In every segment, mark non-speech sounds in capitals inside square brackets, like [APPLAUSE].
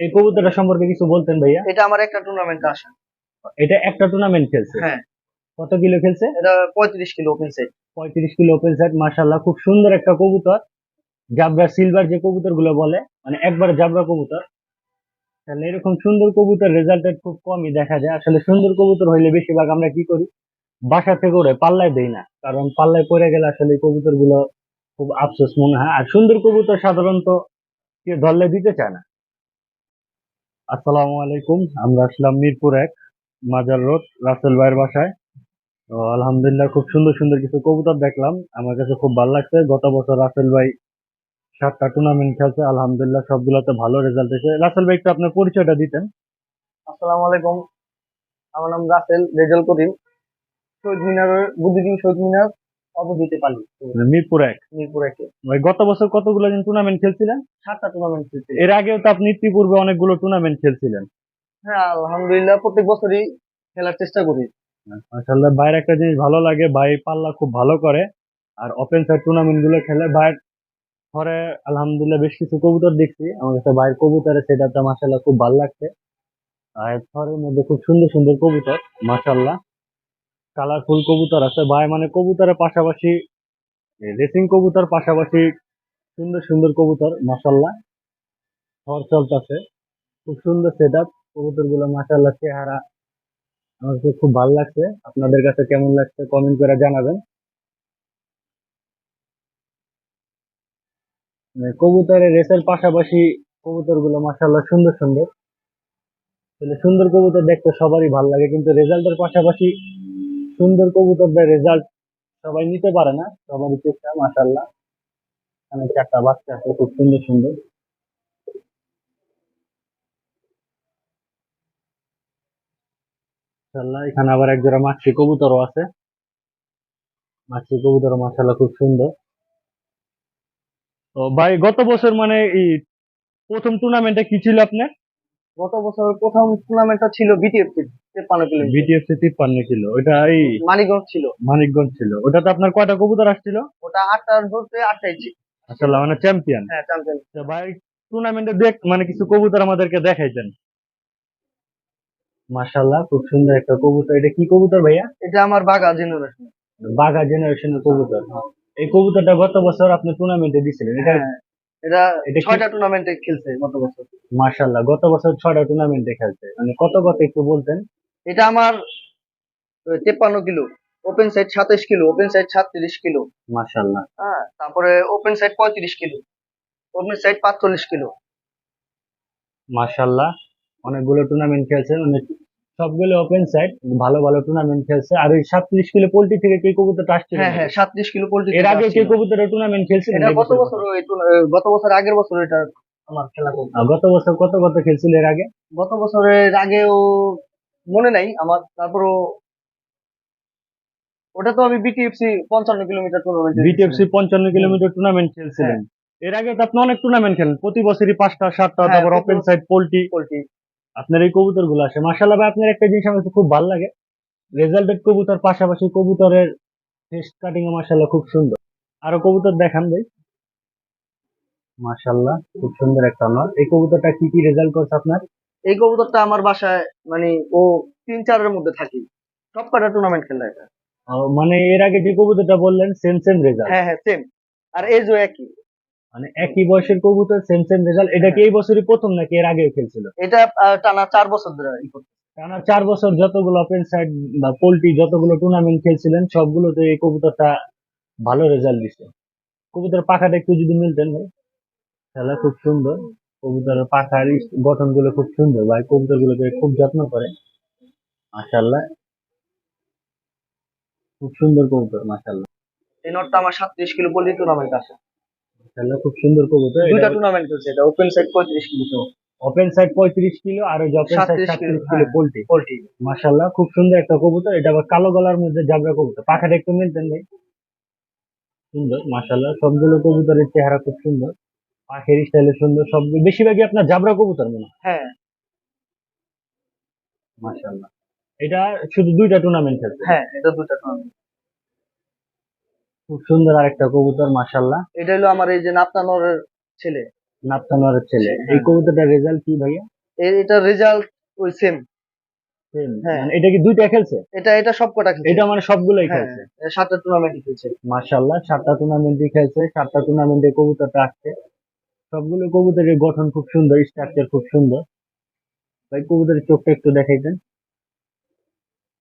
এই কবুতরটা সম্পর্কে কিছু বলতেন ভাইয়া? এটা আমার একটা টুর্নামেন্ট আসে এটা একটা টুর্নামেন্ট খেলছে? হ্যাঁ। কত কিলো খেলছে? এটা পঁয়ত্রিশ কিলো ওপেন সেট পঁয়ত্রিশ কিলো ওপেন সাইড মাশাল্লাহ খুব সুন্দর একটা কবুতর। জাবরা সিলভার যে কবুতরগুলো বলে মানে একবার জাবরা কবুতর। তাহলে এরকম সুন্দর কবুতর রেজাল্টেড খুব কমই দেখা যায়। আসলে সুন্দর কবুতর হইলে বেশিরভাগ আমরা কি করি? বাসা থেকে ওরে পাল্লায় দেই না। কারণ পাল্লায় পড়ে গেলে আসলে এই কবুতরগুলো খুব আফসোস মনে হয়। আর সুন্দর কবুতর সাধারণত কেউ ধরলে দিতে চায় না। আসসালামু আলাইকুম। আমরা আসলাম মিরপুর এক মাজার রোড, রাসেল ভাইয়ের বাসায়। তো আলহামদুলিল্লাহ খুব সুন্দর সুন্দর কিছু কবুতর দেখলাম। আমার কাছে খুব ভালো লাগছে। গত বছর রাসেল ভাই সাতটা টুর্নামেন্ট খেলছে। আলহামদুলিল্লাহ সবগুলোতে ভালো রেজাল্ট এসেছে রাসেল ভাই, একটু আপনার পরিচয়টা দিতেন। আসসালামু আলাইকুম। আমার নাম রাসেল রেজাল করিম। শহীদ মিনারের বুদ্ধিজীবী শহীদ মিনার অবদিতে পালি মানে মিরপুর এক। মিরপুর একে। গত বছর কতগুলো দিন টুর্নামেন্ট খেলছিলেন? সাতটা টুর্নামেন্ট খেলছি এর আগেও তো আপনি ইতিপূর্বে অনেকগুলো টুর্নামেন্ট খেলছিলেন। হ্যাঁ আলহামদুলিল্লাহ প্রত্যেক বছরই খেলার চেষ্টা করি। মাশাআল্লাহ ভাইয়ের একটা জিনিস ভালো লাগে ভাই পাল্লা খুব ভালো করে। আর ওপেন সাইড টুর্নামেন্টগুলো খেলে ভাইয়ের পরে আলহামদুলিল্লাহ বেশ কিছু কবুতর দেখছি। আমার কাছে ভাইয়ের কবুতরের সেটাতে মাশাআল্লাহ খুব ভালো লাগছে। আর থরের মধ্যে খুব সুন্দর সুন্দর কবুতর মাশাআল্লাহ। কালারফুল কবুতর আছে। ভাই মানে কবুতরের পাশাপাশি রেসিং কবুতর পাশাপাশি সুন্দর সুন্দর কবুতর, মাশাআল্লাহ। থর চলতেছে খুব সুন্দর সেট আপ কবুতরগুলো মাশাআল্লাহ চেহারা। আমার কাছে খুব ভালো লাগছে। আপনাদের কাছে কেমন লাগছে কমেন্ট করে জানাবেন। কবুতরের রেসের পাশাপাশি কবুতরগুলো মাসাল্লাহ সুন্দর। সুন্দর সুন্দর কবুতর দেখতে সবারই ভালো লাগে, কিন্তু রেজাল্টের পাশাপাশি সুন্দর কবুতরদের রেজাল্ট সবাই নিতে পারে না। সবারই চেষ্টা মাসাল্লাহ এখানে চারটা বাচ্চা আছে, খুব সুন্দর সুন্দর। এখানে আবার এক জোড়া মাছি কবুতরও আছে। মাছি কবুতর মাশাআল্লাহ খুব সুন্দর। তো ভাই, গত বছর মানে এই প্রথম টুর্নামেন্টে কি ছিল আপনার? গত বছর প্রথম টুর্নামেন্টটা ছিল বিটিএফসি তেপ্পান্ন কিলো বিটিএফসি তিপ্পান্ন ছিল ওটা এই মানিকগঞ্জ ছিল। মানিকগঞ্জ ছিল। ওটাতে আপনার কয়টা কবুতর আসছিল? ওটা আটটার ধরতে আটটাই ছিল। আসলে মানে চ্যাম্পিয়ন হ্যাঁ চ্যাম্পিয়ন ভাই টুর্নামেন্টে দেখ মানে কিছু কবুতর আমাদেরকে দেখাইছেন মাশাআল্লাহ খুব সুন্দর একটা কবুতর। এটা কি কবুতর ভাইয়া? এটা আমার বাগা জেনারেশন বাঘা জেনারেশনের কবুতর। এই কবুতরটা গত বছর আপনি টুর্নামেন্টে দিছিলেন। এটা এটা এটা ছয়টা টুর্নামেন্টে খেলছে গত বছর। মাশাআল্লাহ গত বছর ছয়টা টুর্নামেন্টে খেলছে। মানে কত কত একটু বলতেন। এটা আমার তেপ্পান্ন কিলো ওপেন সাইড সাতাশ কিলো ওপেন সাইড সাতত্রিশ কিলো। মাশাআল্লাহ। হ্যাঁ তারপরে ওপেন সাইড পঁয়ত্রিশ কিলো ওপেন সাইড পাঁচচল্লিশ কিলো। মাশাআল্লাহ অনেকগুলো টুর্নামেন্ট খেলছে অনেক সবগুলো ওপেন সাইড ভালো ভালো টুর্নামেন্ট খেলছে। আর ওই সাতত্রিশ কিলো পোল্ট্রি থেকে কে কবুতরটা আসছিল? হ্যাঁ হ্যাঁ সাতত্রিশ কিলো পোল্ট্রি এর আগে কে কবুতরের টুর্নামেন্ট খেলছিল এটা গত বছর? গত বছর আগের বছর এটা আমার খেলা গত বছর কত কত খেলছিল এর আগে? গত বছরের আগেও মনে নাই আমার তারপরও ওটা তো আমি বিটিএফসি পঞ্চান্ন কিলোমিটার টুর্নামেন্ট বিটিএফসি পঞ্চান্ন কিলোমিটার টুর্নামেন্ট খেলছিলেন। এর আগে তো আপনি অনেক টুর্নামেন্ট খেলেন। প্রতি বছরই পাঁচটা সাতটা হ্যাঁ, তারপর ওপেন সাইড পোল্ট্রি। পোল্ট্রি। আপনার এই কবুতরগুলো আসে। মাসাল্লাহ ভাই আপনার একটা জিনিস আমার খুব ভালো লাগে। রেজাল্টেড কবুতর পাশাপাশি কবুতরের ফেস্ট কাটিং মাসাল্লাহ খুব সুন্দর। আরও কবুতর দেখান ভাই। মাসাল্লাহ খুব সুন্দর একটা নর। এই কবুতরটা কি কি রেজাল্ট করছে আপনার? এই কবুতরটা আমার বাসায় মানে ও তিন চারের মধ্যে থাকি। সব কটা টুর্নামেন্ট খেলা এটা। মানে এর আগে যে কবুতরটা বললেন সেম সেম রেজাল্ট হ্যাঁ হ্যাঁ সেম আর এজও একই। মানে একই বয়সের কবুতর সেম সেম রেজাল্ট এটা কি এই বছরই প্রথম নাকি এর আগেও খেলছিল? এটা টানা চার বছর ধরে। টানা চার বছর যতগুলো ওপেন সাইড বা পোল্ট্রি যতগুলো টুর্নামেন্ট খেলছিলেন সবগুলোতে এই কবুতরটা ভালো রেজাল্ট দিচ্ছে কবুতর পাখাটা একটু যদি মিলতেন ভাই। খেলা খুব সুন্দর। কবুতরের পাখার গঠনগুলো খুব সুন্দর ভাই। কবুতর গুলোকে খুব যত্ন করে। মাশাল্লাহ খুব সুন্দর কবুতর মাশাল্লাহ এই নটটা আমার সাতত্রিশ কিলো পোল্ট্রি টুর্নামেন্ট আছে। মাশাল্লাহ খুব সুন্দর কবুতর। দুইটা টুর্নামেন্ট খেলছে এটা ওপেন সাইড পঁয়ত্রিশ কিলো ওপেন সাইড পঁয়ত্রিশ কিলো আর ওই ওপেন সাইড 37 কিলো, হ্যাঁ। পোল্ট্রি। মাশাল্লাহ খুব সুন্দর একটা কবুতর। এটা আবার কালো গলার মধ্যে জাবরা কবুতর। পাখাটা একটু মিলতেন ভাই সুন্দর মাশাল্লাহ সবগুলো কবুতরের চেহারা খুব সুন্দর। পাখির স্টাইলে সুন্দর সবগুলো বেশিরভাগই আপনার জাবরা কবুতর মনে হয়। হ্যাঁ। মাশাল্লাহ এটা শুধু দুইটা টুর্নামেন্ট খেলছে হ্যাঁ এটা দুইটা টুর্নামেন্ট খুব সুন্দর আরেকটা কবুতর মাশাল্লাহ এটা হলো আমার এই যে নাপতানোর ছেলে। নাপ্তানোয়ারের ছেলে। এই হ্যাঁ। কবুতরটার রেজাল্ট কি ভাইয়া? এটা রেজাল্ট ওই সেম হ্যাঁ। মানে এটা কি দুইটা খেলছে? এটা এটা সব কটা খেলছে। এটা মানে সবগুলোই হ্যাঁ, খেলছে। সাতটা টুর্নামেন্ট খেলছে। মার্শাল্লাহ সাতটা টুর্নামেন্টই খেলছে। সাতটা টুর্নামেন্টে কবুতরটা আসছে। সবগুলো কবুতরের গঠন খুব সুন্দর স্ট্রাকচার খুব সুন্দর। ভাই কবুতরের চোখটা একটু দেখাইতেন।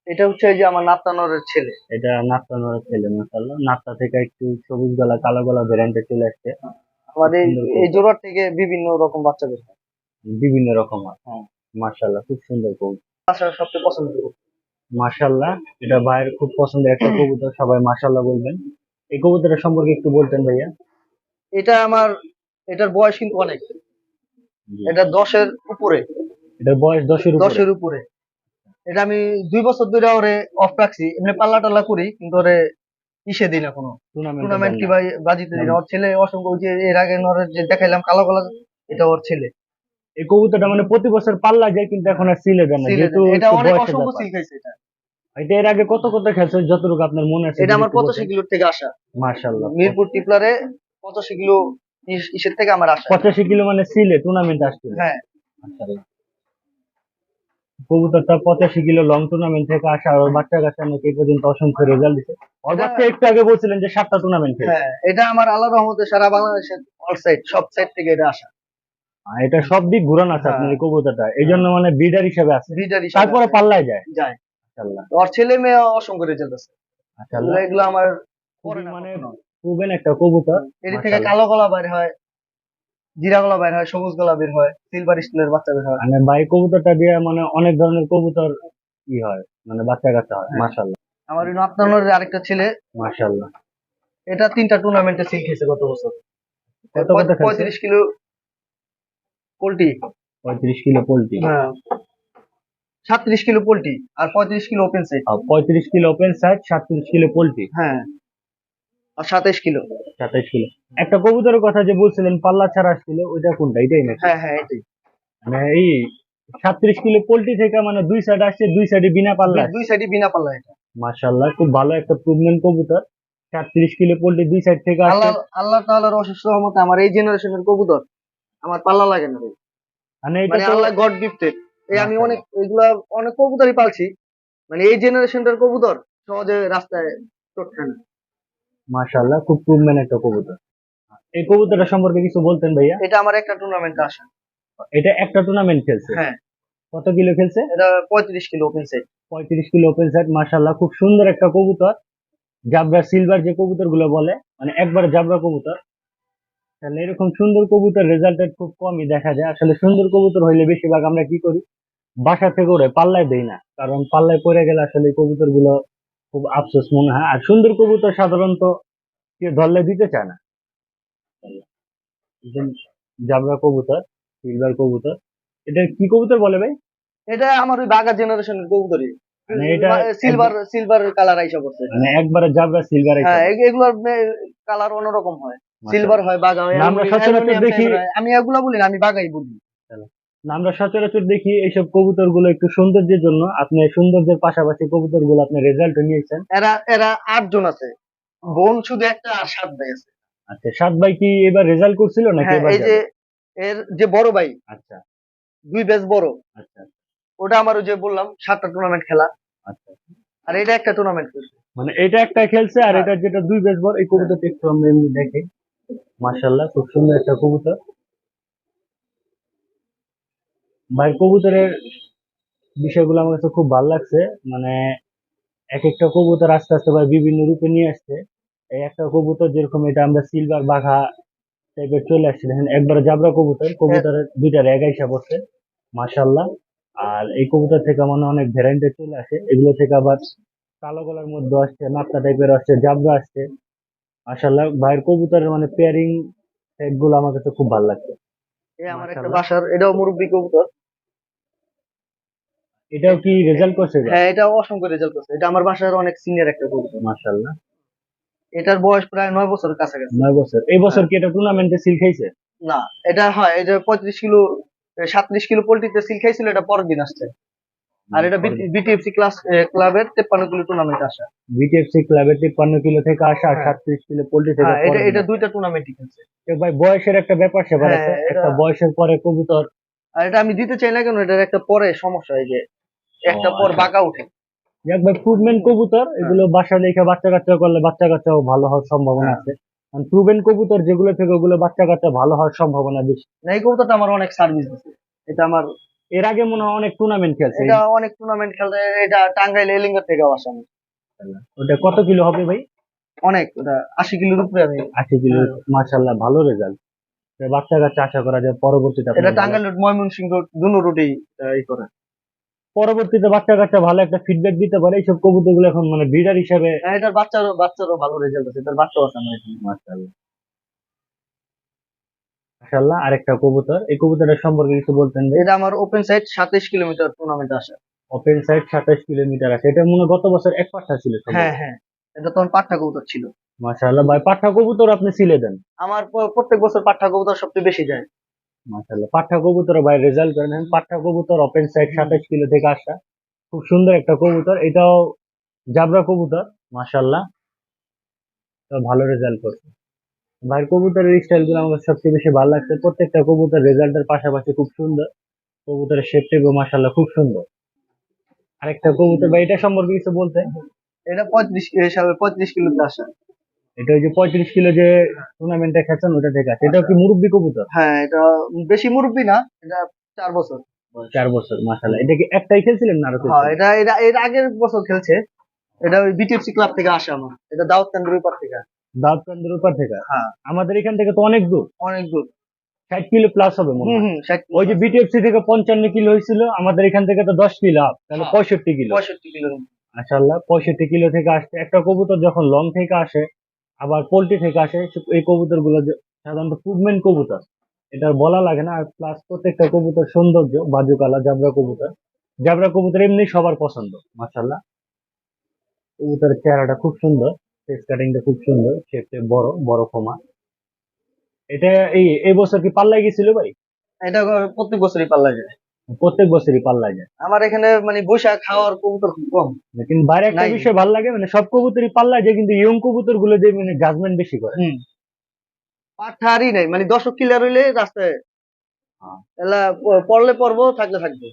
এটা হচ্ছে এই যে আমার নাপ্তানোরের ছেলে। এটা নাপ্তানোয়ারের ছেলে মার্শাল্লাহ নাপ্তা থেকে একটু সবুজ গলা কালো গলা ভ্যারিয়েন্টে চলে আসছে। আমাদের এই- জোড়ার থেকে বিভিন্ন রকম বাচ্চা বের হয়। বিভিন্ন রকম হয়। মার্শাল্লাহ খুব সুন্দর কবুতর বাচ্চা সবচেয়ে পছন্দ করি। মার্শাল্লাহ এটা ভাইয়ের খুব পছন্দের একটা কবুতর সবাই মার্শাল্লাহ বলবেন। এই কবুতরের সম্পর্কে একটু বলতেন ভাইয়া। এটা আমার এটার বয়স কিন্তু অনেক। এটা দশের উপরে। এটার বয়স দশের উপরে। দশের উপরে। এটা আমি দুই বছর ধরে ওরে অফ রাখছি। এমনি পাল্লা টাল্লা করি কিন্তু ওরে ইসে দিই না কোনো। টুর্নামেন্ট কি ভাই? বাজিতে দিই না। ওর ছেলে অসংখ্য যে এর আগে ওর যে দেখাইলাম কালো কালো এটা ওর ছেলে। এই কবুতরটা মানে প্রতি বছর পাল্লা যায় কিন্তু এখন আর সিলে দেয় না যেহেতু এটা অনেক অসংখ্য সিল খাইছে এটা। এটা এর আগে কত কত খেলছে যতটুকু আপনার মনে আছে এটা আমার পঁচাশি কিলোর থেকে আসা। মার্শাল্লাহ মিরপুর টিপলারে পঁচাশি কিলো ইসের থেকে আমার আসা। পঁচাশি কিলো মানে সিলে টুর্নামেন্ট আসছিল। হ্যাঁ। মাশাআল্লাহ। কবুতরটা পঁচাশি কিলো লং টুর্নামেন্ট থেকে আসা আর ওর বাচ্চা নাকি এই পর্যন্ত অসংখ্য রেজাল্ট দিছে। ওর বাচ্চা একটু আগে বলছিলেন যে সাতটা টুর্নামেন্ট হ্যাঁ এটা আমার আল্লাহ রহমতে সারা বাংলাদেশের অল সাইড সব সাইড থেকে এটা আসা। এটা সব দিক ঘুরান আছে হ্যাঁ। আপনার এই কবুতরটা। এই জন্য মানে ব্রিডার হিসেবে আছে। তারপরে পাল্লায় যায়। যায়। ওর ছেলে মেয়ে অসংখ্য রেজাল্ট আছে। মাশাআল্লাহ। এগুলো- আমার মানে খুবই একটা কবুতর। এর থেকে কালো কলা বের হয়। জিরা গলা বের হয় সবুজ গলা বের হয় সিলভার স্টিলের বাচ্চা বের হয়। মানে বাই কবুতরটা দিয়ে মানে অনেক ধরনের কবুতর ই হয় মানে বাচ্চা কাচ্চা হয় হ্যাঁ। মাশাআল্লাহ। আমার ওই আপনার আরেকটা ছেলে মাশাআল্লাহ। এটা তিনটা টুর্নামেন্টে সিল খেয়েছে গত বছর? পঁয়ত্রিশ কিলো পোল্ট্রি। পঁয়ত্রিশ কিলো পোল্ট্রি। হ্যাঁ। সাতত্রিশ কিলো পোল্ট্রি আর পঁয়ত্রিশ কিলো ওপেন সাইড পঁয়ত্রিশ কিলো ওপেন সাইড সাতত্রিশ কিলো পোল্ট্রি। হ্যাঁ। আর সাতাইশ কিলো। সাতাইশ কিলো। একটা কবুতরের কথা যে বলছিলেন পাল্লা ছাড়া আসছিল ওইটা কোনটা? এটাই নাকি? হ্যাঁ হ্যাঁ এটাই। মানে এই সাতত্রিশ কিলো পোল্ট্রি থেকে মানে দুই সাইড আসছে দুই সাইডে বিনা পাল্লা দুই সাইডে বিনা পাল্লা এটা। মাশাল্লাহ খুব ভালো একটা প্রুভমেন্ট কবুতর। সাতত্রিশ কিলো পোল্ট্রি দুই সাইড থেকে আসছে। আল্লাহ আল্লাহ তাআলার অশেষ রহমতে আমার এই জেনারেশনের কবুতর আমার পাল্লা লাগে না ভাই। মানে এটা মানে আল্লাহ গড গিফটেড এই আমি অনেক এগুলা অনেক কবুতরই পালছি। মানে এই জেনারেশনটার কবুতর সহজে রাস্তায় চটছে না। মাশাল্লাহ খুব প্রুভমেন্ট একটা কবুতর। এই কবুতরটা সম্পর্কে কিছু বলতেন ভাইয়া? এটা আমার একটা টুর্নামেন্টে আসা এটা একটা টুর্নামেন্ট খেলছে? হ্যাঁ। কত কিলো খেলছে? এটা পঁয়ত্রিশ কিলো ওপেন সাইড পঁয়ত্রিশ কিলো ওপেন সাইড মাশাল্লাহ খুব সুন্দর একটা কবুতর। জাবরা সিলভার যে কবুতরগুলো বলে মানে একবার জাবরা কবুতর। তাহলে এরকম সুন্দর কবুতর রেজাল্টেড খুব কমই দেখা যায়। আসলে সুন্দর কবুতর হইলে বেশিরভাগ আমরা কি করি? বাসা থেকে ওরে পাল্লায় দেই না। কারণ পাল্লায় পড়ে গেলে আসলে এই কবুতরগুলো খুব আফসোস মনে হয়। আর সুন্দর কবুতর সাধারণত কেউ ধরলে দিতে চায় না। জাবরা কবুতর সিলভার কবুতর। এটা কি কবুতর বলে ভাই? এটা আমার ওই বাগা জেনারেশনের কবুতরই। মানে এটা সিলভার সিলভার কালার আইসা পড়ছে। মানে একবারে জাবরা সিলভার হ্যাঁ এগ- এগুলোর কালার অন্যরকম হয়। সিলভার হয় বাগা হয় আমরা সচরাচর দেখি- আমি এগুলা বলি না আমি বাগাই বলি। আমরা সচরাচর দেখি এইসব কবুতরগুলো একটু সৌন্দর্যের জন্য। আপনি সৌন্দর্যের পাশাপাশি কবুতরগুলো আপনি রেজাল্ট নিয়েছেন। এরা এরা আট জন আছে। বোন শুধু একটা আর সাত ভাই আছে। আচ্ছা সাত ভাই কি এবার রেজাল্ট করছিল নাকি হ্যাঁ এবার এই যে এর যে বড় ভাই আচ্ছা। দুই ব্যাচ বড়। আচ্ছা। ওটা আমার ওই যে বললাম সাতটা টুর্নামেন্ট খেলা। আচ্ছা। আর এটা একটা টুর্নামেন্ট খেলছে। মানে এটা একটা খেলছে আর হ্যাঁ। এটা যেটা দুই বেশ বড় এই কবুতরটা একটু আমরা এমনি দেখি। মাশাল্লাহ খুব সুন্দর একটা কবুতর। ভাই কবুতরের বিষয়গুলো আমার কাছে খুব ভালো লাগছে। মানে এক একটা কবুতর আস্তে আস্তে ভাই বিভিন্ন রূপে নিয়ে আসছে। এই একটা কবুতর যেরকম এটা আমরা সিলভার বাঘা টাইপের চলে আসছে। দেখেন একবারে জাবরা কবুতর। কবুতরের দুইটা রেগা হিসাব হচ্ছে মাশাল্লাহ আর এই কবুতর থেকে মানে অনেক ভ্যারাইটি চলে আসে। এগুলো থেকে আবার কালো গলার মধ্যে আসছে নাপ্তা টাইপের আসছে জাবরা আসছে। মাশাল্লাহ ভাইয়ের কবুতরের মানে পেয়ারিং সেটগুলো আমার কাছে খুব ভালো লাগছে। এই আমার একটা বাসার এটাও মুরব্বী কবুতর। এটাও কি রেজাল্ট করছে হ্যাঁ এটা অসংখ্য রেজাল্ট করছে। এটা আমার বাসার অনেক সিনিয়র একটা কবুতর মাশাল্লাহ এটার বয়স প্রায় নয় বছরের কাছাকাছি। নয় বছর। এই বছর কি এটা টুর্নামেন্টে সিল খাইছে? না এটা হয় এই যে পঁয়ত্রিশ কিলো সাতত্রিশ কিলো পোল্ট্রিতে সিল খাইছিল এটা পরের দিন আসছে। আর এটা বিটিএফসি ক্লাস ক্লাবের তেপ্পান্ন কিলো টুর্নামেন্ট আসা। বিটিএফসি ক্লাবের তিপ্পান্ন কিলো থেকে আসা আর হ্যাঁ। সাতত্রিশ কিলো পোল্ট্রি থেকে হ্যাঁ এটা এটা দুইটা টুর্নামেন্টই খেলছে। ভাই বয়সের একটা ব্যাপার হ্যাঁ, আছে। এটা- একটা বয়সের পরে কবুতর। আর এটা আমি দিতে চাই না কেন এটার একটা পরে সমস্যা হয় যে একটা পর আচ্ছা। বাঁকা উঠে। যাক ভাই প্রুভমেন কবুতর এগুলো বাসা লেখা বাচ্চা কাচ্চা করলে বাচ্চা কাচ্চাও ভালো হওয়ার সম্ভাবনা হ্যাঁ। আছে। প্রুভেন কবুতর যেগুলো থেকে ওগুলো বাচ্চা কাচ্চা ভালো হওয়ার সম্ভাবনা বেশি। না এই কবুতরটা আমার অনেক সার্ভিস দিচ্ছে এটা আমার এর আগে মনে হয় অনেক টুর্নামেন্ট খেলছে। এটা অনেক টুর্নামেন্ট খেলতে এটা টাঙ্গাইল এলিঙ্গার থেকে আসা। ওটা কত কিলো হবে ভাই? অনেক ওটা আশি কিলোর উপরে আমি আশি কিলো মাশাল্লাহ ভালো রেজাল্ট বাচ্চা কাচ্চা আশা করা যায় পরবর্তীতে এটা টাঙ্গাইল ময়মনসিংহ দুনো রুটেই ই করে। পরবর্তীতে বাচ্চা কাচ্চা ভালো একটা ফিডব্যাক দিতে পারে এইসব কবুতরগুলো এখন মানে ব্রিডার হিসাবে হ্যাঁ, এটার বাচ্চারও বাচ্চারও ভালো রেজাল্ট আছে এটার আছে আমার এখানে। আরেকটা কবুতর। এই কবুতরের সম্পর্কে কিছু বলতেন এটা আমার ওপেন সাইড সাতাইশ কিলোমিটার টুর্নামেন্ট আসে। ওপেন সাইড সাতাশ কিলোমিটার আছে। এটা মনে গত বছর এক পাঠা ছিল হ্যাঁ হ্যাঁ। এটা তখন পাঠা কবুতর ছিল। মাশাল্লাহ ভাই পাঠা কবুতর আপনি সিলে দেন। আমার প্রত্যেক বছর পাঠা কবুতর সবচেয়ে বেশি যায়। মাশাল্লাহ পাঠা কবুতর ভাই রেজাল্ট করেন এখন পাঠা কবুতর ওপেন সাইড সাতাশ কিলো থেকে আসা। খুব সুন্দর একটা কবুতর। এটাও জাবরা কবুতর মাশাল্লাহ ভালো রেজাল্ট করছে। ভাই কবুতরের স্টাইলগুলো আমার সবচেয়ে বেশি ভালো লাগছে। প্রত্যেকটা কবুতর রেজাল্টের পাশাপাশি খুব সুন্দর। কবুতরের শেপ টেপও মাশাল্লাহ খুব সুন্দর। আরেকটা কবুতর ভাই, এটা সম্পর্কে কিছু বলতে? এটা পঁয়ত্রিশ হিসাবে পঁয়ত্রিশ কিলোতে আসে। এটা ওই যে পঁয়ত্রিশ কিলো যে টুর্নামেন্টে খেলছেন ওটা থেকে আছে এটা কি মুরব্বী কবুতর? হ্যাঁ এটা বেশি মুরব্বী না এটা চার বছর চার বছর মাশাল্লাহ এটা কি একটাই খেলছিলেন না আরও হ্যাঁ এটা এটা এর আগের বছর খেলছে। এটা ওই বিটিএফসি ক্লাব থেকে আসে আমার। এটা দাউদ কেন্দ্রের উপর থেকে। দাউদকান্দির উপর থেকে? হ্যাঁ। আমাদের এখান থেকে তো অনেক দূর। অনেক দূর। ষাট কিলো প্লাস হবে মনে হয়। ওই যে বিটিএফসি থেকে পঞ্চান্ন কিলো হয়েছিল আমাদের এখান থেকে তো দশ কিলো আপ তাহলে হ্যাঁ। পঁয়ষট্টি কিলো। পঁয়ষট্টি কিলো মাশাল্লাহ পঁয়ষট্টি কিলো থেকে আসছে। একটা কবুতর যখন লং থেকে আসে আবার পোল্ট্রি থেকে আসে, এই কবুতরগুলো সাধারণত পুভমেন্ট কবুতর, এটা বলা লাগে না, আর প্লাস প্রত্যেকটা কবুতর সৌন্দর্য, বাজুকালা, জাবরা কবুতর। জাবরা কবুতর এমনি সবার পছন্দ মাশাল্লাহ কবুতরের চেহারাটা খুব সুন্দর ফেস কাটিংটা খুব সুন্দর শেপটা বড় বড় কমা এটা এই এই বছর কি পাল্লাই গেছিল ভাই? এটা প্রত্যেক বছরই পাল্লা যায়। প্রত্যেক বছরই পাল্লা যায়। আমার এখানে মানে বৈশাখ খাওয়ার কবুতর খুব কম। কিন্তু বাইরে একটা বিষয় ভালো লাগে মানে সব কবুতরই পাল্লা যায় কিন্তু ইয়ং কবুতরগুলো যে মানে জাজমেন্ট বেশি করে। পাঠারই নাই মানে দশক কিলার হইলে রাস্তায় হ্যাঁ। এলা পড়লে পড়ব থাকলে থাকবে।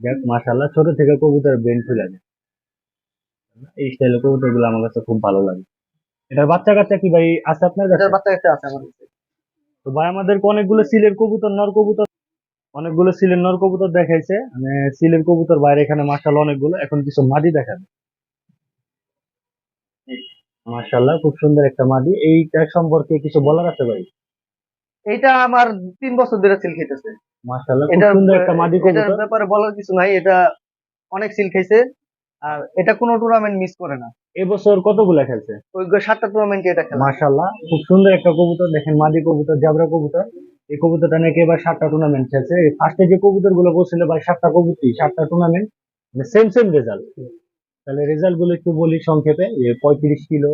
যাক মাশাল্লাহ ছোট থেকে কবুতর ব্রেন খুলে যায়। এই স্টাইলের কবুতরগুলো আমার কাছে খুব ভালো লাগে। এটার বাচ্চা কাচ্চা কি ভাই আছে আপনার কাছে? বাচ্চা কাচ্চা আছে আমার কাছে। তো ভাই আমাদেরকে অনেকগুলো সিলের কবুতর নর কবুতর অনেকগুলো সিলের নর কবুতর দেখাইছে। মানে সিলের কবুতর বাইরে এখানে মাশাল্লাহ অনেকগুলো এখন কিছু মাদি দেখাবে মাশাল্লাহ খুব সুন্দর একটা মাদি। এইটা সম্পর্কে কিছু বলার আছে ভাই? এইটা আমার তিন বছর ধরে সিল খেতেছে খুব সুন্দর একটা মাদি এটার ব্যাপারে বলার কিছু নাই এটা অনেক সিল আর এটা কোনো টুর্নামেন্ট মিস করে না। এবছর কতগুলা খেলছে? ওই সাতটা টুর্নামেন্টে এটা খেলা। খুব সুন্দর একটা কবুতর দেখেন মাদি কবুতর জাবরা কবুতর। এই কবুতরটা নাকি এবার সাতটা টুর্নামেন্ট খেলছে। ফার্স্টে যে কবুতরগুলো বলছিল ভাই সাতটা কবুতর সাতটা টুর্নামেন্ট মানে সেম সেম রেজাল্ট তাহলে রেজাল্টগুলো একটু বলি সংক্ষেপে যে পঁয়ত্রিশ কিলো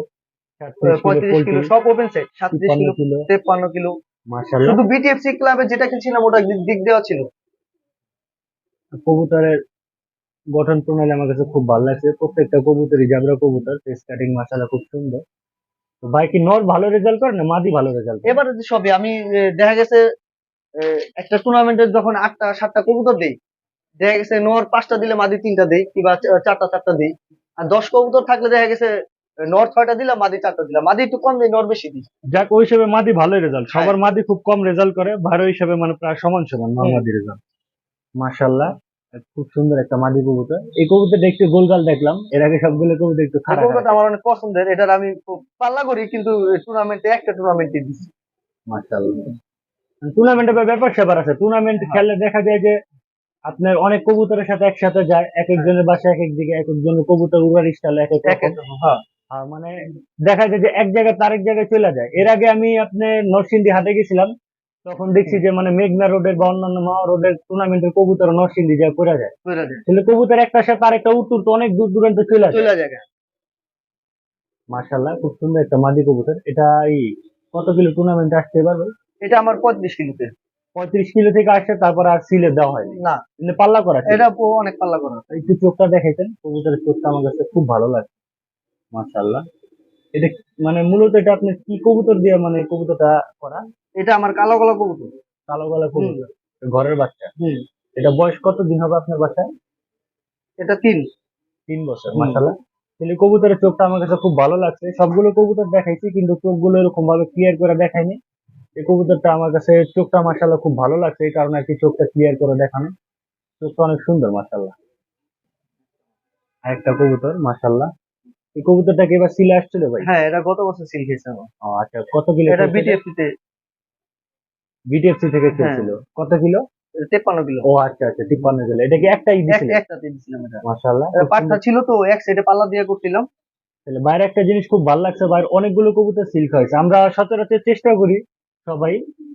কিলো পঁয়ত্রিশ কিলো সব ওপেন সেট সাতত্রিশ কিলো কিলো। তেপ্পান্ন কিলো। মাশাল্লাহ শুধু বিটিএফসি ক্লাবে যেটা খেলছিলাম ওটা দিক- দেওয়া ছিল। কবুতরের গঠন প্রণালী আমার কাছে খুব ভালো লাগছে। প্রত্যেকটা কবুতরই জাবরা কবুতর ফেস কাটিং মাশাল্লাহ খুব সুন্দর। ভাই কি নর ভালো রেজাল্ট করে না মাদি ভালো রেজাল্ট এবারে যে সবই আমি দেখা গেছে একটা টুর্নামেন্টে যখন আটটা সাতটা কবুতর দেই দেখা গেছে নর পাঁচটা দিলে মাদি তিনটা দেই কিংবা চারটা চারটা দেই। আর দশ কবুতর থাকলে দেখা গেছে নর ছয়টা দিলাম মাদি চারটা দিলাম। মাদি একটু কম দিই নর বেশি দিই। যাক ওই হিসেবে মাদি ভালোই রেজাল্ট হ্যাঁ। সবার মাদি খুব কম রেজাল্ট করে ভালো হিসেবে মানে প্রায় সমান সমান নর। মাদি রেজাল্ট মাশাল্লাহ। খুব সুন্দর একটা মাদি কবুতর। এই কবুতরটা একটু গোলগাল দেখলাম এর আগে সবগুলো কবুতর একটু খারাপ কবুতরটা আমার অনেক পছন্দের এটার আমি খুব পাল্লা করি কিন্তু টুর্নামেন্টে একটা টুর্নামেন্টে দিচ্ছি মাশাল্লাহ টুর্নামেন্টের ব্যাপার স্যাপার আছে টুর্নামেন্ট হ্যাঁ। খেলে দেখা যায় যে আপনার অনেক কবুতরের সাথে একসাথে যায় এক একজনের বাসা এক এক দিকে এক একজনের কবুতর উড়ার স্টাইল এক এক হ্যাঁ। মানে দেখা যায় যে এক জায়গায় তার এক জায়গায় চলে যায়। এর আগে আমি আপনি নরসিংদী হাটে গেছিলাম তখন দেখছি যে মানে মেঘনা রোডের বা অন্যান্য মহা রোডের টুর্নামেন্টের কবুতর নরসিংদী যায় পড়ে যায়। তাহলে কবুতর একটা সাথে আরেকটা উত্তর তো অনেক দূর দূরান্ত চলে যায়। চলে মাশাল্লাহ খুব সুন্দর একটা মাদি কবুতর। এটা এই কত কিলো টুর্নামেন্ট আসছে এবার এটা আমার পঁয়ত্রিশ কিলোতে। পঁয়ত্রিশ কিলো থেকে আসছে তারপর আর সিলে দেওয়া হয়নি। না। কিন্তু পাল্লা করা। এটা অনেক পাল্লা করা। একটু চোখটা দেখাইতেন কবুতরের চোখটা আমার কাছে খুব ভালো লাগে। মাশাল্লাহ এটা মানে মূলত এটা আপনি কি কবুতর দিয়ে মানে কবুতরটা করা? এটা আমার কালো কালো কবুতর। কালো গলা কবুতর ঘরের বাচ্চা। হুম এটা বয়স কত দিন হবে আপনার বাসায়? এটা তিন। তিন বছর। মাশাল্লাহ কিন্তু কবুতরের চোখটা আমার কাছে খুব ভালো লাগছে। সবগুলো কবুতর দেখাইছি কিন্তু চোখগুলো এরকম ভাবে ক্লিয়ার করে দেখাইনি। এই কবুতরটা আমার কাছে চোখটা মাশাল্লাহ খুব ভালো লাগছে এই কারণে আর কি চোখটা ক্লিয়ার করে দেখানো। চোখটা অনেক সুন্দর মাশাল্লাহ আরেকটা কবুতর মাশাল্লাহ এই কবুতরটা কি এবার সিলে আসছিল ভাই? হ্যাঁ এটা গত বছর সিল খেয়েছে ও আচ্ছা কত কিলো এটা বিটিএফসি তে বিটিএফসি থেকে হ্যাঁ। খেলছিল কত কিলো? তেপ্পান্ন কিলো। ও আচ্ছা আচ্ছা তিপ্পান্ন কিলো। এটা কি একটাই এক- দিছিল একটাতে দিছিলাম এটা ছিল তো এক সাইডে পাল্লা দিয়ে করছিলাম। তাহলে বাইরে একটা জিনিস খুব ভালো লাগছে বাইরে অনেকগুলো কবুতর সিল্ক হয়েছে আমরা সচরাচর চেষ্টা করি সবাই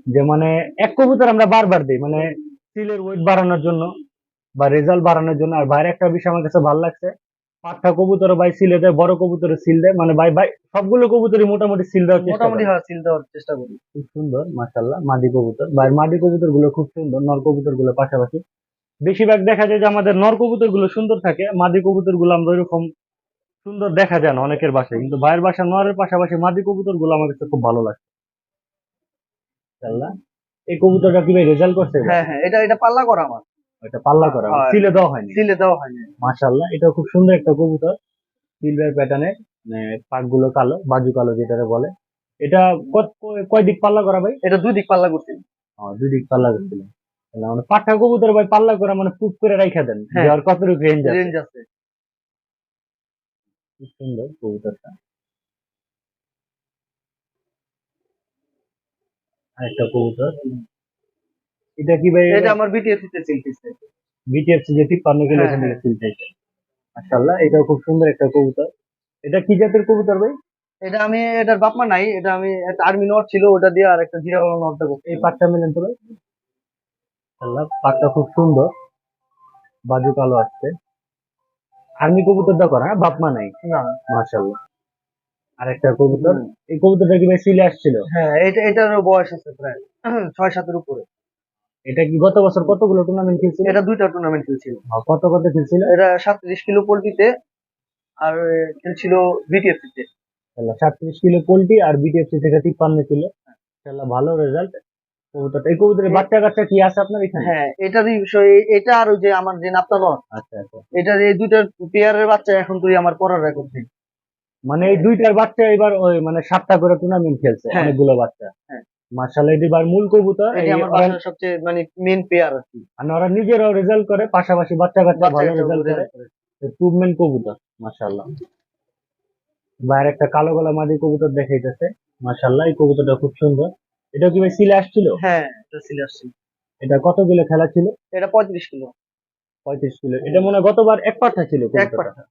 যে মানে এক কবুতর আমরা বারবার দিই মানে সিলের ওয়েট বাড়ানোর জন্য বা রেজাল্ট বাড়ানোর জন্য। আর বাইরে একটা বিষয় আমার কাছে ভালো লাগছে পাঠা কবুতর ভাই সিলে দেয় বড় কবুতরে সিল দেয়। মানে ভাই ভাই সবগুলো কবুতরই মোটামুটি সিল দেওয়ার চেষ্টা মোটামুটি হ্যাঁ সিল দেওয়ার চেষ্টা করি। খুব সুন্দর মাশাল্লাহ মাদি কবুতর। ভাই মাদি কবুতরগুলো খুব সুন্দর নর কবুতরগুলো পাশাপাশি। বেশিরভাগ দেখা যায় যে আমাদের নর কবুতরগুলো সুন্দর থাকে মাদি কবুতরগুলো আমরা এরকম সুন্দর দেখা যায় না অনেকের বাসায়। কিন্তু ভাইয়ের বাসা নরের পাশাপাশি মাদি কবুতরগুলো আমার কাছে খুব ভালো লাগে। মাশাআল্লাহ। এই কবুতরটা কি ভাই রেজাল্ট করছে? হ্যাঁ হ্যাঁ এটা এটা পাল্লা করা আমার। এটা পাল্লা করা। সিলে দেওয়া হয়নি। সিলে দেওয়া হয়নি। মাশাল্লাহ এটা খুব সুন্দর একটা কবুতর সিলভার প্যাটার্নের পাকগুলো কালো বাজু কালো যেটা বলে। এটা কত- কয় দিক পাল্লা করা ভাই? এটা দুই দিক পাল্লা করছি। দুই দিক পাল্লা করছিলেন তাহলে মানে পাঠা কবুতর ভাই পাল্লা করে মানে পুট করে রাইখা দেন। হ্যাঁ। আর কতটুকু রেঞ্জ আছে। রেঞ্জ আছে। খুব সুন্দর কবুতরটা। আরেকটা কবুতর। এটা কি ভাই? এটা আমার বিটিএফসি তে সিল খেয়েছে বিটিএফসি যে তিপ্পান্ন কিলো হ্যাঁ, এখান থেকে হ্যাঁ। সিল চাইছে মাশাআল্লাহ এটাও খুব সুন্দর একটা কবুতর। এটা কি জাতের কবুতর ভাই? এটা আমি এটার বাপমা নাই এটা আমি একটা আর্মি নট ছিল ওটা দিয়ে আর একটা জিরা কলা নটটা করছি এই পাটটা মিলেন তো ভাই? মাশাআল্লাহ পাটটা খুব সুন্দর। বাজু কালো আসছে। আর্মি কবুতরটা করা হ্যাঁ? বাপমা নাই। না। মাশাআল্লাহ। আরেকটা কবুতর। এই কবুতরটা কি ভাই সিলে আসছিল? হ্যাঁ এটা এটারও বয়স আছে প্রায়। [CLEARS THROAT] ছয় সাতের উপরে। এটা কি গত বছর কতগুলো টুর্নামেন্ট খেলছিল? এটা দুইটা টুর্নামেন্ট খেলছিল। কত কত খেলছিল? এটা সাতত্রিশ কিলো পোল্ট্রিতে আর খেলছিল বিটিএফসি তে তাহলে সাতত্রিশ কিলো পোল্ট্রি আর বিটিএফসি থেকে তিপ্পান্ন কিলো। তাহলে ভালো রেজাল্ট কবুতরটা এই কবুতরের বাচ্চা কাচ্চা কি আছে আপনার এখানে? হ্যাঁ এটারই বিষয় এটা আর ওই যে আমার যে নাপতা নট আচ্ছা আচ্ছা। এটার এই দুইটার পেয়ারের বাচ্চা এখন তুই আমার পড়ার রেকর্ড মানে এই দুইটার বাচ্চা এবার ওই মানে সাতটা করে টুর্নামেন্ট খেলছে হ্যাঁ। অনেকগুলো বাচ্চা। হ্যাঁ। মার্শাল এবার মূল কবুতর এটি আমার বাসার সবচেয়ে মানে মেন পেয়ার আর কি। আর ওরা নিজেরাও রেজাল্ট করে পাশাপাশি বাচ্চা কাচ্চা ভালো রেজাল্ট করে। কবুতর মাশাল্লাহ বাইরে একটা কালো গলা মাদি কবুতর দেখাইতেছে মাশাল্লাহ এই কবুতরটা খুব সুন্দর। এটা কি ভাই সিলে আসছিল? হ্যাঁ এটা ছিল আসছে এটা কত কিলো খেলা ছিল? এটা পঁয়ত্রিশ কিলো। পঁয়ত্রিশ কিলো। এটা মনে হয় গতবার এক পাঠা ছিল এক পাঠা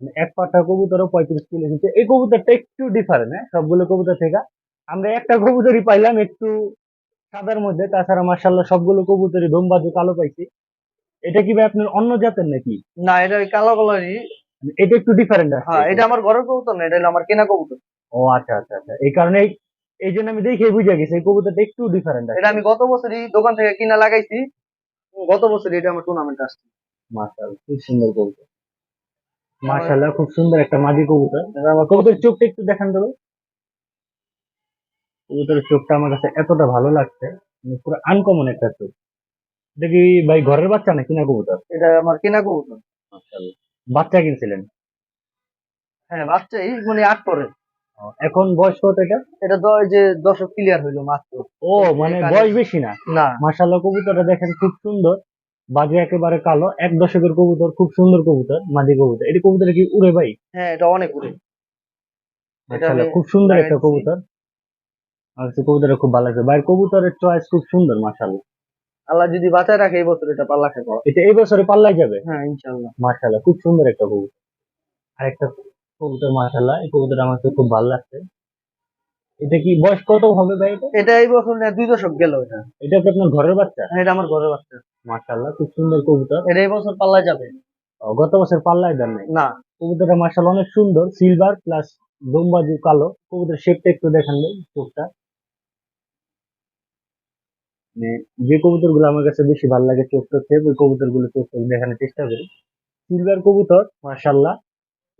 মানে এক পাঠা কবুতরও পঁয়ত্রিশ কিলো। এই কবুতরটা একটু ডিফারেন্ট হ্যাঁ? সবগুলো কবুতর থেকে আমরা একটা কবুতরই পাইলাম একটু সাদার মধ্যে তাছাড়া মার্শাল্লাহ সবগুলো কবুতরই ধুমবাজু কালো পাইছি। এটা কি ভাই আপনার অন্য জাতের নাকি? না এটা ওই কালো কালারই। এটা একটু ডিফারেন্ট হ্যাঁ এটা আমার ঘরের কবুতর না এটা হলো আমার কেনা কবুতর। ও আচ্ছা আচ্ছা আচ্ছা। এই কারণে এই- জন্য আমি দেখে বুঝে গেছি এই কবুতরটা একটু ডিফারেন্ট আছে। এটা আমি গত বছরই দোকান থেকে কিনা লাগাইছি। গত বছরই এটা আমার টুর্নামেন্ট আসছে। মাশাআল্লাহ খুব সুন্দর কবুতর। মাশাআল্লাহ খুব সুন্দর একটা মাদি কবুতর। আমার কবুতরের চোখটা একটু দেখান দেবে কবুতরের চোখটা আমার কাছে এতটা ভালো লাগছে মানে পুরো আনকমন একটা চোখ। এটা কি ভাই ঘরের বাচ্চা না কিনা কবুতর? এটা আমার কেনা কবুতর। বাচ্চা কিনছিলেন? হ্যাঁ বাচ্চা এই মানে আট পরে। এখন বয়স কত এটা? এটা দ- এই যে দশক ক্লিয়ার হইল মাত্র। ও মানে বয়স বেশি না? না। মাশাআল্লাহ কবুতরটা দেখেন খুব সুন্দর। বাজে একেবারে কালো। এক দশকের কবুতর খুব সুন্দর কবুতর মাদি কবুতর। এটি কবুতর কি উড়ে ভাই? হ্যাঁ এটা অনেক উড়ে। খুব সুন্দর একটা। কবুতর। আমার কাছে কবুতরটা খুব ভালো লাগছে। ভাইয়ের কবুতরের চয়েস খুব সুন্দর মাশাআল্লাহ। আল্লাহ যদি বাঁচায় রাখে এই বছর এটা পাল্লা খাব এটা এই বছরে পাল্লায় যাবে? হ্যাঁ ইনশাল্লাহ মাশাআল্লাহ খুব সুন্দর একটা কবুতর। আরেকটা কবুতর মাশাআল্লাহ এই কবুতরটা আমার কাছে খুব ভালো লাগছে। এটা কি বয়স কত হবে ভাই এটা? এটা এই বছর না দুই দশক গেল এটা। এটা কি আপনার ঘরের বাচ্চা? হ্যাঁ, এটা আমার ঘরের বাচ্চা। মাশাআল্লাহ খুব সুন্দর কবুতর। এটা এই বছর পাল্লা যাবে। গত বছর পাল্লায় দেন নাই? না। কবুতরটা মাশাআল্লাহ অনেক সুন্দর সিলভার প্লাস দমবাজু কালো। কবুতরের শেপটা একটু দেখান ভাই চোখটা। মানে যে কবুতরগুলো আমার কাছে বেশি ভালো লাগে চোখ চোখ ওই কবুতরগুলো চোখ দেখানোর চেষ্টা করি। সিলভার কবুতর মার্শাল্লাহ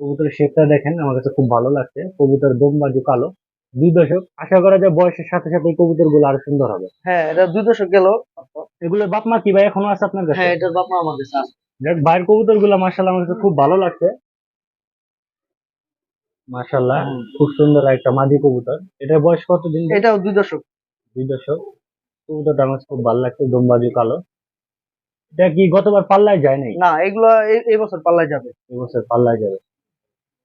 কবুতরের শেপটা দেখেন আমার কাছে খুব ভালো লাগছে। কবুতর দম বাজু কালো। দুই দশক আশা করা যায় বয়সের সাথে সাথে এই কবুতরগুলো আরও সুন্দর হবে। হ্যাঁ এটা দুই দশক গেল। এগুলোর বাপ মা কি ভাই এখনও আছে আপনার কাছে? হ্যাঁ এটার বাপ মা আমার কাছে আছে। দেখ বাইরের কবুতরগুলো মার্শাল্লাহ আমার কাছে খুব ভালো লাগছে। মার্শাল্লাহ খুব সুন্দর একটা মাদি কবুতর। এটার বয়স কতদিন? ভাই? এটাও দুই দশক। দুই দশক। কবুতরটা আমার খুব ভালো লাগছে দমবাজু কালো এটা কি গতবার পাল্লায় যায় নাই? না এগুলো এই- এই বছর পাল্লায় যাবে। এবছর পাল্লায় যাবে।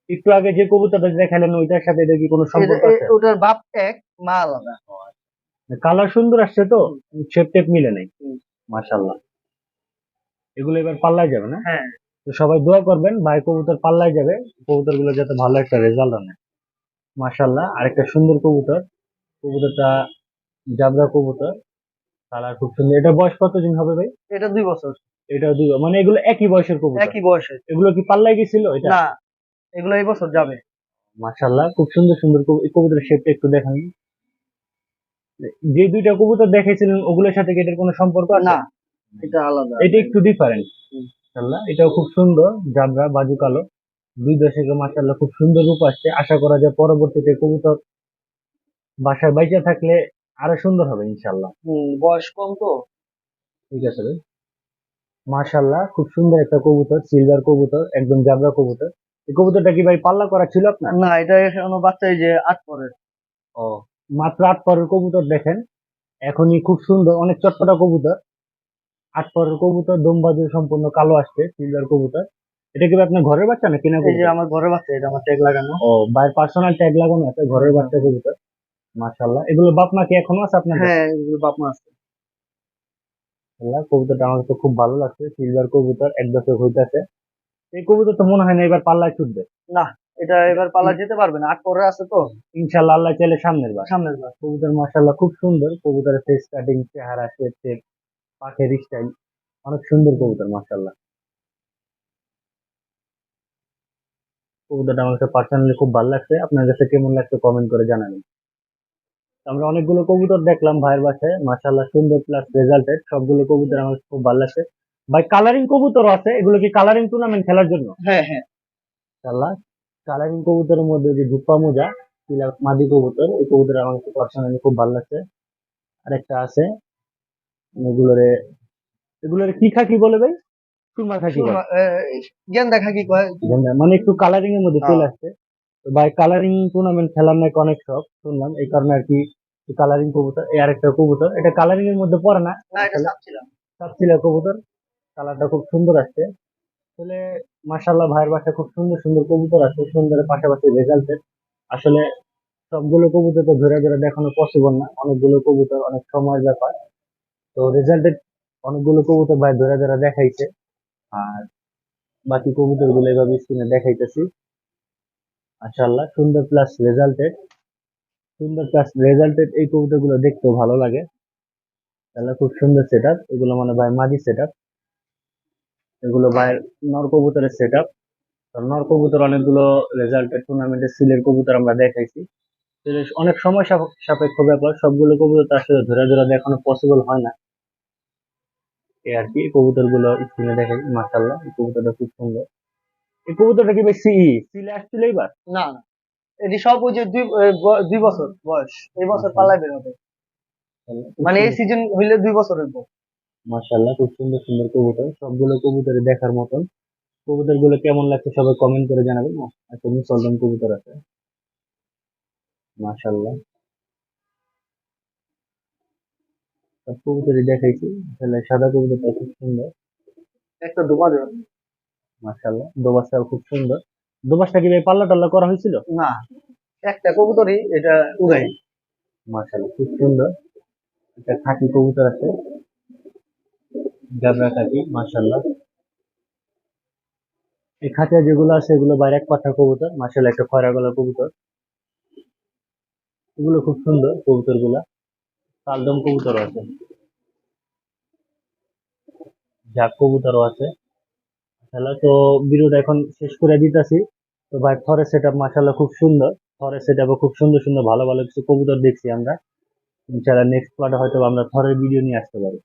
একটু আগে যে কবুতরটা দেখালেন ওইটার সাথে এটা কি কোনো সম্পর্ক আছে? ওটার বাপ এক মা আলাদা। কালার সুন্দর আসছে তো? শেপ টেপ মিলে নাই। মাশাল্লাহ এগুলো এবার পাল্লায় যাবে না? হ্যাঁ। তো সবাই দোয়া করবেন ভাই কবুতর পাল্লায় যাবে। কবুতরগুলো যাতে ভালো একটা রেজাল্ট আনে। মাশাল্লাহ আরেকটা সুন্দর কবুতর। কবুতরটা জাবরা কবুতর। কালার খুব সুন্দর। এটা বয়স কতদিন হবে ভাই? এটা দুই বছর। এটা দুই মানে এগুলো একই বয়সের কবুতর? একই বয়সের। এগুলো কি পাল্লায় গেছিল এটা? না এগুলো এই বছর যাবে। মাশাল্লাহ খুব সুন্দর সুন্দর কবুতরের শেপটা একটু দেখান। যে দুইটা কবুতর দেখেছিলেন ওগুলোর সাথে কি এটার কোনো সম্পর্ক আছে? না এটা আলাদা। এটা একটু ডিফারেন্ট হুম। মাশাল্লাহ এটাও খুব সুন্দর জাবরা বাজু কালো। দুই দশকে মাশাল্লাহ খুব সুন্দর রূপ আসছে। আশা করা যায় পরবর্তীতে কবুতর বাসায় বাইচা থাকলে আরও সুন্দর হবে ইনশাল্লাহ হুম, বয়স কম তো। ঠিক আছে ভাই। মাশাল্লাহ খুব সুন্দর একটা কবুতর সিলভার কবুতর একদম জাবরা কবুতর। এই কবুতরটা কি ভাই পাল্লা করা ছিল আপনার? না এটা এখনও বাচ্চাই যে আট পরে ও মাত্র আট পরের কবুতর দেখেন। এখনই খুব সুন্দর অনেক চটপটা কবুতর। আট পরের কবুতর দমবাজু সম্পূর্ণ কালো আসছে সিলভার কবুতর। এটা কি আপনার ঘরের বাচ্চা না কিনা এই যে আমার ঘরের বাচ্চা এটা আমার ট্যাগ লাগানো। ও বাইরের পার্সোনাল ট্যাগ লাগানো আছে ঘরের বাচ্চা কবুতর। মাশাল্লাহ এগুলো বাপমা কি এখনও আছে হ্যাঁ এগুলো বাপমা আছে। মাশাআল্লাহ, কবুতরটা আমার কাছে খুব ভালো লাগছে। সিলভার কবুতর এক দশক হইতাছে। এই কবুতর তো মনে হয় না এবার পাল্লায় ছুটবে। এটা এবার পালা যেতে পারবে না আট পরে আছে তো। ইনশাল্লাহ আল্লাহ চাইলে সামনের বার। সামনের বার। কবুতর খুব সুন্দর। কবুতরের ফেস কাটিং চেহারা শেপ টেপ পাখের স্টাইল অনেক সুন্দর কবুতর মাশাল্লাহ কবুতরটা আমার কাছে পার্সোনালি খুব ভালো লাগছে। আপনার কাছে কেমন লাগছে কমেন্ট করে জানাবেন। আমরা অনেকগুলো কবুতর দেখলাম ভাইয়ের বাসায়। মাশাল্লাহ সুন্দর প্লাস রেজাল্টেড সবগুলো কবুতর আমার খুব ভালো লাগছে। ভাই কালারিং কবুতর আছে। এগুলো কি কালারিং টুর্নামেন্ট খেলার জন্য? হ্যাঁ হ্যাঁ। কালারিং কবুতরের মধ্যে যে ধুপ্পা মোজা মাদি কবুতর এই কবুতর আমার পার্সোনালি খুব ভালো লাগছে। আরেকটা আছে এগুলোরে এগুলোরে কি খাকি বলে ভাই? সুরমা খাকি বলে। সুরমা- এ, জ্ঞান দেখা কি কয়? গেন্দা, মানে একটু কালারিং এর মধ্যে চলে আসছে। ভাই কালারিং টুর্নামেন্ট খেলার নাকি অনেক শখ শুনলাম। এই কারণে আর কি কালারিং কবুতর এই আরেকটা কবুতর। এটা কালারিং এর মধ্যে পড়ে না? সাপচিলা কবুতর। কালারটা খুব সুন্দর আসছে। আসলে মাশাল্লাহ ভাইয়ের বাসায় খুব সুন্দর সুন্দর কবুতর আছে সুন্দরের পাশাপাশি রেজাল্টের আসলে সবগুলো কবুতর তো ধরে ধরে দেখানো পসিবল না। অনেকগুলো কবুতর অনেক সময়ের ব্যাপার। তো রেজাল্টেড অনেকগুলো কবুতর ভাই ধরে ধরে দেখাইছে। আর বাকি কবুতরগুলো এভাবে স্ক্রিনে দেখাইতেছি। মাশাল্লাহ সুন্দর প্লাস রেজাল্টেড সুন্দর প্লাস রেজাল্টেড এই কবুতরগুলো দেখতেও ভালো লাগে। তাহলে খুব সুন্দর সেট এগুলো মানে ভাই মাঝি সেট এগুলো ভাইয়ের নর কবুতরের সেট নর কবুতর অনেকগুলো রেজাল্টের টুর্নামেন্টে সিলের কবুতর আমরা দেখাইছি। অনেক সময় সাপ- সাপেক্ষ ব্যাপার, সবগুলো কবুতর তো আসলে ধরে ধরে দেখানো পসিবল হয় না। এই আর কি কবুতরগুলো স্ক্রিনে দেখাই মাসাল্লাহ এই কবুতরটা খুব সুন্দর। এই কবুতরটা কি ভাই সিই? সিলে আসছিল এইবার না না। এটি সব ওই যে দুই দুই বছর বয়স। এই বছর পাল্লায় বের হবে মানে এই সিজন হইলে দুই বছর হইব। মাশাল্লাহ খুব সুন্দর সুন্দর কবুতর। সবগুলো কবুতর দেখার মতন। কবুতরগুলো কেমন লাগছে সবাই কমেন্ট করে জানাবেন। একটা মুসলমান কবুতর আছে। মাশাল্লাহ সব কবুতরই দেখাইছি। আসলে সাদা কবুতরটা খুব সুন্দর। একটা দেবে মাশাল্লাহ দোবাসটাও খুব সুন্দর। দোবাসটা কি ভাই পাল্লা টাল্লা করা হয়েছিল? না একটা কবুতরই এটা উড়াই। মাশাল্লাহ খুব সুন্দর। একটা খাকি কবুতর আছে। গাবরা খাকি মাশাল্লাহ এই খাঁচা যেগুলো আছে এগুলো বাইরে এক পাঠা কবুতর। মাশাল্লাহ একটা খয়রা গলা কবুতর। এগুলো খুব সুন্দর কবুতরগুলা কালদম কবুতরও আছে। জাক কবুতরও আছে। তাহলে তো ভিডিওটা এখন শেষ করে দিতেছি। তো ভাই, থরের সেট আপ মাসাল্লাহ খুব সুন্দর। থরের সেট খুব সুন্দর সুন্দর ভালো ভালো কিছু কবুতর দেখছি আমরা। ইনশাল্লাহ নেক্সট পার্টে হয়তো আমরা থরের ভিডিও নিয়ে আসতে পারি।